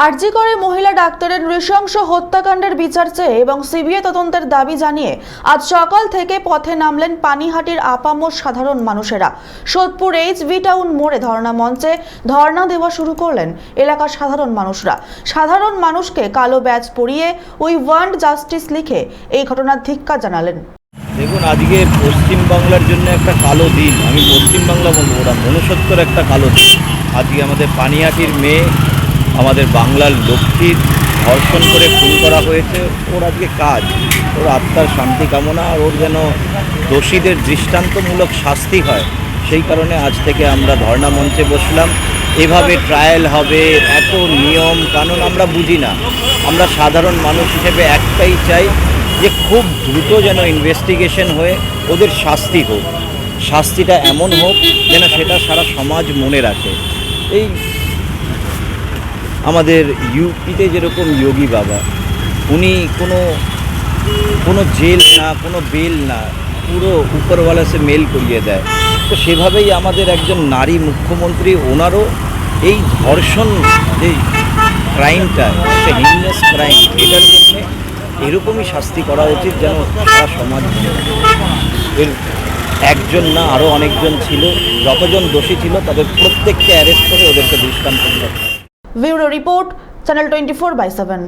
আরজি করে মহিলা ডাক্তারের নৃশংস হত্যাকাণ্ডের বিচার চেয়ে এবং সিবিআই তদন্তের দাবি জানিয়ে আজ সকাল থেকে পথে নামলেন পানিহাটির আপামর সাধারণ মানুষেরা। সোদপুর এইচ ভি টাউন মোড়ে ধর্ণা মঞ্চে ধর্ণা দেওয়া শুরু করলেন এলাকার সাধারণ মানুষরা। সাধারণ মানুষকে কালো ব্যাজ পরিয়ে উই ওয়ান্ট জাস্টিস লিখে এই ঘটনার ধিক্কা জানালেন। দেখুন, আজকে পশ্চিমবাংলার জন্য একটা কালো দিন। আমি পশ্চিমবাংলা বলব ওরা মনুষ্যত্বর একটা কালো দিন। আজকে আমাদের পানিহাটির মেয়ে আমাদের বাংলার লক্ষ্মীর ধর্ষণ করে খুন করা হয়েছে। ওর আজকে কাজ। ওর আত্মার শান্তি কামনা, আর ওর যেন দোষীদের দৃষ্টান্তমূলক শাস্তি হয়, সেই কারণে আজ থেকে আমরা ধর্ণা মঞ্চে বসলাম। এভাবে ট্রায়াল হবে, এত নিয়ম কানুন আমরা বুঝি না। আমরা সাধারণ মানুষ হিসেবে একটাই চাই যে খুব দ্রুত যেন ইনভেস্টিগেশন হয়ে ওদের শাস্তি হোক। শাস্তিটা এমন হোক যেন সেটা সারা সমাজ মনে রাখে। এই আমাদের ইউপিতে যেরকম যোগী বাবা, উনি কোনো কোনো জেল না, কোনো বেল না, পুরো উপরওয়ালা সে মেল করিয়ে দেয়। তো সেভাবেই আমাদের একজন নারী মুখ্যমন্ত্রী, ওনারও এই ধর্ষণ যে ক্রাইমটা, একটা হিংনাস ক্রাইম এটার জন্যে এরকমই শাস্তি করা উচিত যেন সারা সমাজ এর একজন না, আরও অনেকজন ছিল, যতজন দোষী ছিল, তাদের প্রত্যেককে অ্যারেস্ট করে ওদেরকে দৃষ্টান্ত bureau report channel twenty four by seven